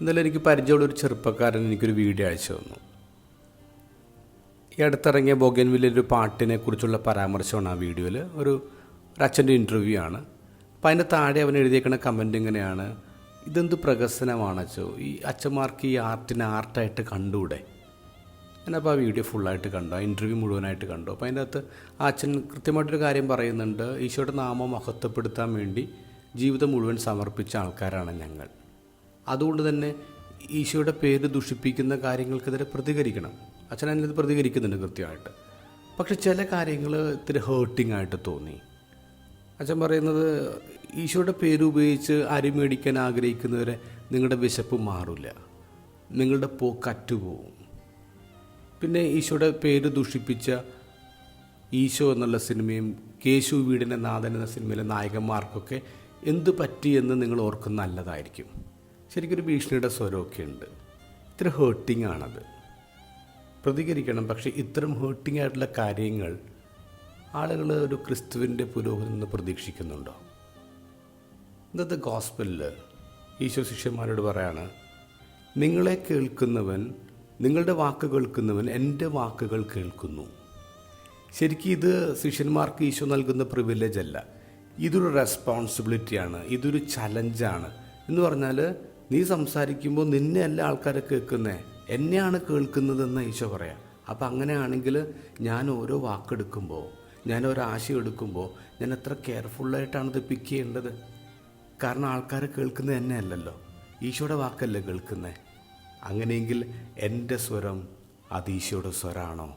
ഇന്നലെ എനിക്ക് പരിചയമുള്ള ഒരു ചെറുപ്പക്കാരൻ എനിക്കൊരു വീഡിയോ അയച്ചു തന്നു. ഈ അടുത്തിറങ്ങിയ ബൊഗൻവില്ലിൽ ഒരു പാട്ടിനെ കുറിച്ചുള്ള പരാമർശമാണ് ആ വീഡിയോയിൽ. ഒരു അച്ഛന്റെ ഇന്റർവ്യൂ ആണ്. അപ്പോൾ അതിന്റെ താഴെ അവൻ എഴുതിയേക്കുന്ന കമന്റ് ഇങ്ങനെയാണ്. ഇതെന്ത് പ്രകസനമാണ് അച്ഛോ? ഈ അച്ഛന്മാർക്ക് ഈ ആർട്ടിനെ ആർട്ടായിട്ട് കണ്ടൂടെ ഞാനപ്പോൾ ആ വീഡിയോ ഫുള്ളായിട്ട് കണ്ടു. ആ ഇന്റർവ്യൂ മുഴുവനായിട്ട് കണ്ടു. അപ്പോൾ അതിന്റെ അകത്ത് ആ അച്ഛൻ കൃത്യമായിട്ടൊരു കാര്യം പറയുന്നുണ്ട്. ഈശോയുടെ നാമം മഹത്വപ്പെടുത്താൻ വേണ്ടി ജീവിതം മുഴുവൻ സമർപ്പിച്ച ആൾക്കാരാണ് ഞങ്ങൾ. അതുകൊണ്ട് തന്നെ ഈശോയുടെ പേര് ദുഷിപ്പിക്കുന്ന കാര്യങ്ങൾക്കെതിരെ പ്രതികരിക്കണം. അച്ഛൻ അതിനത് പ്രതികരിക്കുന്നുണ്ട് കൃത്യമായിട്ട്. പക്ഷെ ചില കാര്യങ്ങൾ ഇത്തിരി ഹേർട്ടിംഗ് ആയിട്ട് തോന്നി. അച്ഛൻ പറയുന്നത് ഈശോയുടെ പേര് ഉപയോഗിച്ച് അരി മേടിക്കാൻ ആഗ്രഹിക്കുന്നവരെ നിങ്ങളുടെ വിശപ്പ് മാറില്ല നിങ്ങളുടെ പോ കറ്റുപോകും പിന്നെ ഈശോയുടെ പേര് ദുഷിപ്പിച്ച ഈശോ എന്നുള്ള സിനിമയും കേശു വീടിന്റെ നാഥൻ എന്ന സിനിമയിലെ നായകന്മാർക്കൊക്കെ എന്ത് പറ്റി എന്ന് നിങ്ങൾ ഓർക്കുന്ന നല്ലതായിരിക്കും. ശരിക്കൊരു ഭീഷണിയുടെ സ്വരമൊക്കെ ഉണ്ട്. ഇത്ര ഹേർട്ടിംഗ് ആണത്. പ്രതികരിക്കണം പക്ഷേ ഇത്തരം ഹേർട്ടിംഗ് ആയിട്ടുള്ള കാര്യങ്ങൾ ആളുകൾ ഒരു ക്രിസ്തുവിന്റെ പുരോഗതി നിന്ന് പ്രതീക്ഷിക്കുന്നുണ്ടോ? ഇന്നത്തെ ഗോസ്പലിൽ ഈശോ ശിഷ്യന്മാരോട് പറയാണ് നിങ്ങളെ കേൾക്കുന്നവൻ നിങ്ങളുടെ വാക്ക് കേൾക്കുന്നവൻ എന്റെ വാക്കുകൾ കേൾക്കുന്നു. ശരിക്കും ഇത് ശിഷ്യന്മാർക്ക് ഈശോ നൽകുന്ന പ്രിവിലേജ് അല്ല. ഇതൊരു റെസ്പോൺസിബിലിറ്റിയാണ് ഇതൊരു ചലഞ്ചാണ് എന്ന് പറഞ്ഞാൽ നീ സംസാരിക്കുമ്പോൾ നിന്നെ അല്ല ആൾക്കാരെ കേൾക്കുന്നേ? എന്നെയാണ് കേൾക്കുന്നതെന്ന് ഈശോ പറയാം. അപ്പം അങ്ങനെയാണെങ്കിൽ ഞാൻ ഓരോ വാക്കെടുക്കുമ്പോൾ ഞാൻ ഓരോ ആശയം എടുക്കുമ്പോൾ ഞാൻ എത്ര കെയർഫുള്ളായിട്ടാണ് ഇത് പിക്ക് ചെയ്യേണ്ടത്? കാരണം ആൾക്കാർ കേൾക്കുന്നത് എന്നെ അല്ലല്ലോ ഈശോയുടെ വാക്കല്ലേ കേൾക്കുന്നത് അങ്ങനെയെങ്കിൽ എന്റെ സ്വരം അത് ഈശോയുടെ സ്വരമാണോ